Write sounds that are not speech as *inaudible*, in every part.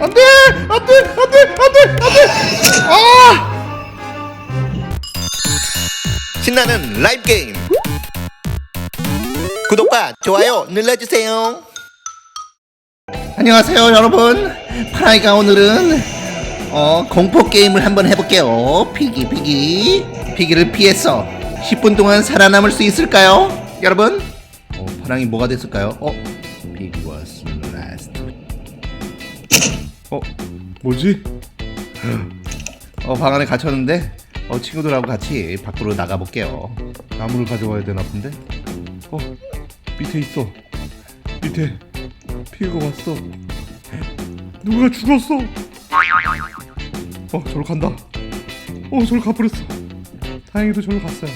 안돼! 안돼! 안돼! 안돼! 안돼! 아! 신나는 라이브 게임. 구독과 좋아요 눌러주세요. 안녕하세요 여러분. 파라이가 오늘은 어, 공포 게임을 한번 해볼게요. 피기 피기. 피기를 피해서 10분 동안 살아남을 수 있을까요? 여러분? 어, 파랑이 뭐가 됐을까요? 어 어 뭐지 어 방 안에 갇혔는데 어 친구들하고 같이 밖으로 나가 볼게요 나무를 가져와야 되나 본데 어 밑에 있어 밑에 피가 왔어. 누가 죽었어? 어, 저로 간다. 어, 저로 가버렸어. 다행히도 저로 갔어요.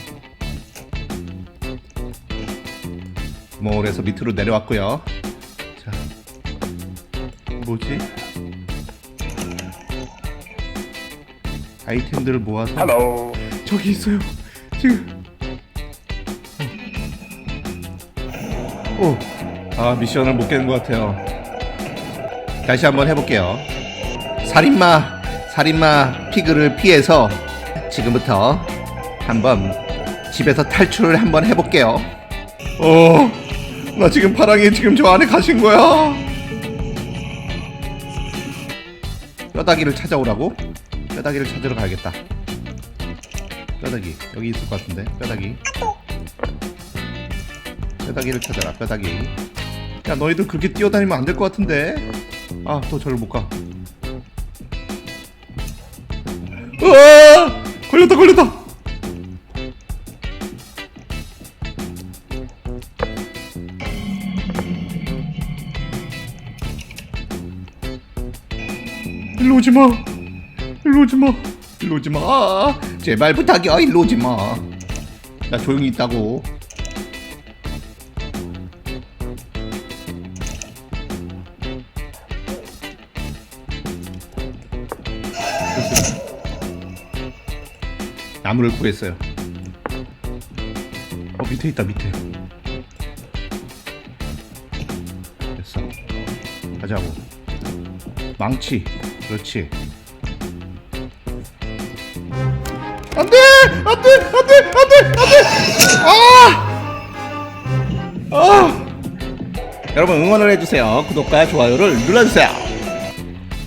몰에서 밑으로 내려왔고요. 자, 뭐지? 아이템들을 모아서 저기 있어요. 지금. 어. 아 미션을 못 깨는 것 같아요. 다시 한번 해볼게요. 살인마 살인마 피그를 피해서 지금부터 한번 집에서 탈출을 한번 해볼게요. 어, 나 지금 파랑이 지금 저 안에 가신 거야. 뼈다귀를 찾아오라고? 뼈다귀를 찾으러 가야겠다. 뼈다귀 여기 있을 것 같은데 뼈다귀. 뼈다귀를 찾아라 뼈다귀. 야 너희들 그렇게 뛰어다니면 안 될 것 같은데 아또 절로 못가 으아 걸렸다 걸렸다 일로 오지 마 일로 오지 마 일로 오지마 아, 제발 부탁이야 일로 오지 마 나 조용히 있다고 나무를 구했어요. 어 밑에 있다 밑에. 됐어. 가자고. 망치. 그렇지. 안돼 안돼 안돼 안돼 안돼. 아. 아. 여러분 응원을 해주세요. 구독과 좋아요를 눌러주세요.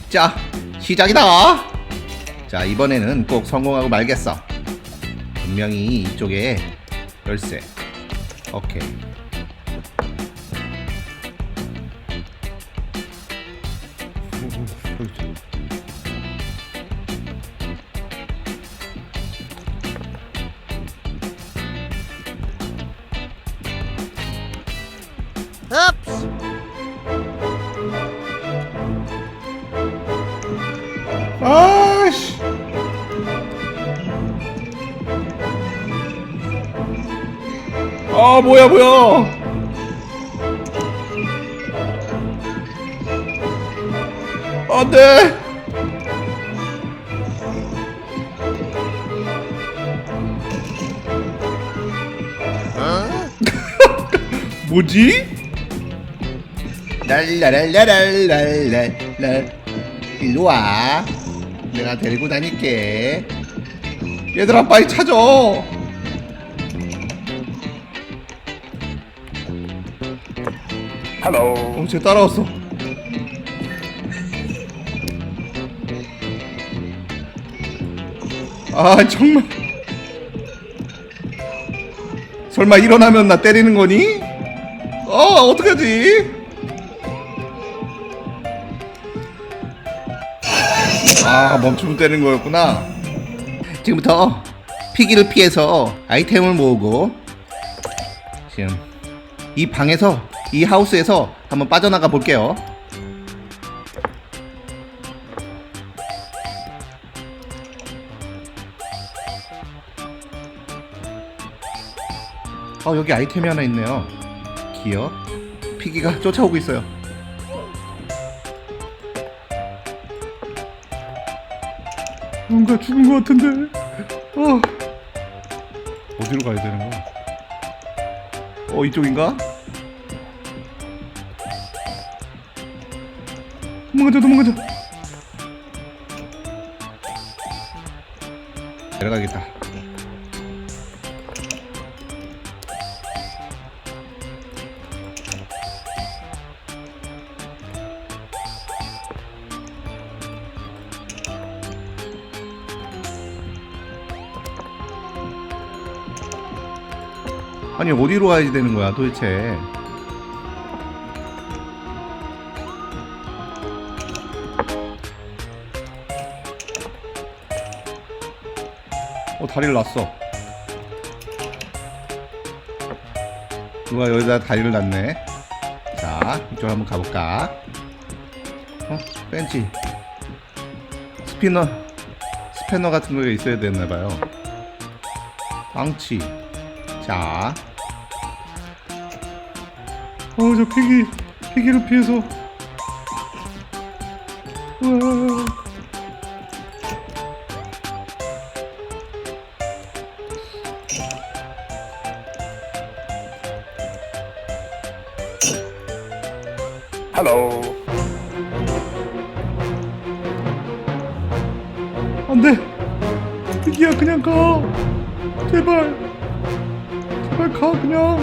자 시작이다. 자 이번에는 꼭 성공하고 말겠어 분명히 이쪽에 열쇠 오케이 아 뭐야 뭐야. 안돼. *laughs* 뭐지? 랄라랄라랄랄랄 일로 와. 내가 데리고 다닐게. 얘들아 빨리 찾아 Hello. 어, 쟤 따라왔어. 아, 정말. 설마 일어나면 나 때리는 거니? 어, 어떡하지? 아, 멈추면 때리는 거였구나. 지금부터 피기를 피해서 아이템을 모으고 지금 이 방에서 이 하우스에서 한번 빠져나가 볼게요. 어 여기 아이템이 하나 있네요. 기어 피기가 *laughs* 쫓아오고 있어요. 뭔가 죽은 것 같은데. 어 어디로 가야 되는 거야? 어 이쪽인가? 도망가자 도망가자. 내려가겠다. 아니 어디로 가야 되는 거야 도대체? 어 다리를 놨어. 누가 여기다 다리를 놨네. 자 이쪽 한번 가볼까? 어 벤치 스피너 스패너 같은 거 있어야 됐나봐요. 망치. 자. 어, 저 피기, 피기를 피해서. 우와. Hello. 안 돼! 피기야, 그냥 가! 제발! 제발 가, 그냥!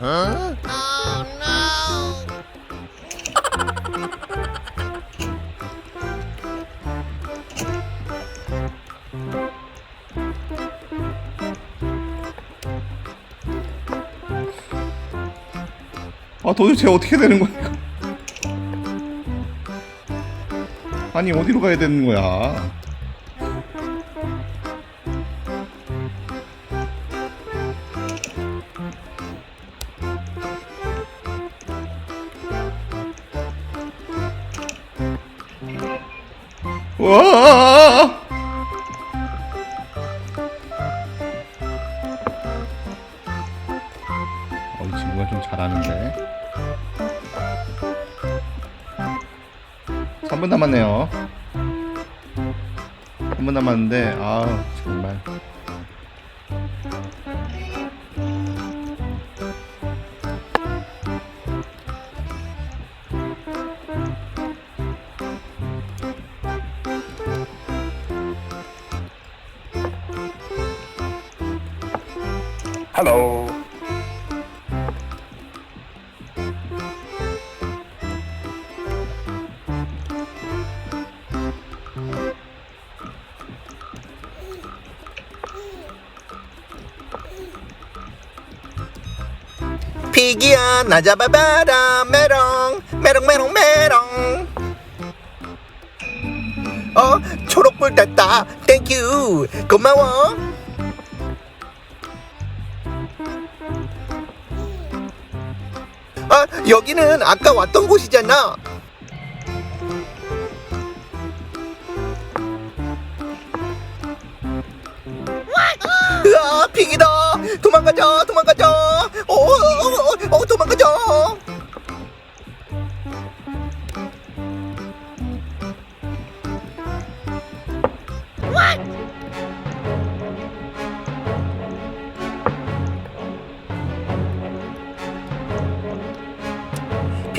Huh? 도대체 어떻게 되는 거야, 이거? 아니, 어디로 가야 되는 거야? 와! 3분 남았네요. 3분 남았는데, 아 정말. 피기야 나 잡아봐라 메롱 메롱 메롱 메롱. 어 초록불 떴다. 땡큐 고마워. 아 여기는 아까 왔던 곳이잖아. 으아 픽이다. 도망가자 도망가자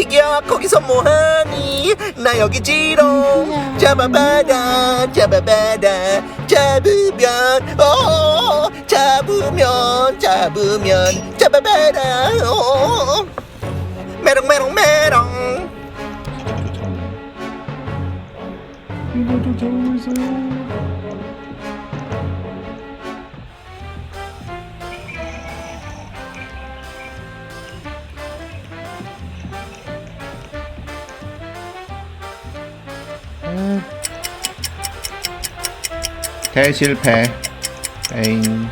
피기야 거기서 뭐하니? 나 여기 지롱 잡아봐라 잡아봐라 잡으면 어 잡으면 잡으면 잡아봐라 어 메롱 메롱 메롱. 이거 쫓아오고 있어요. 대실패. 에잉.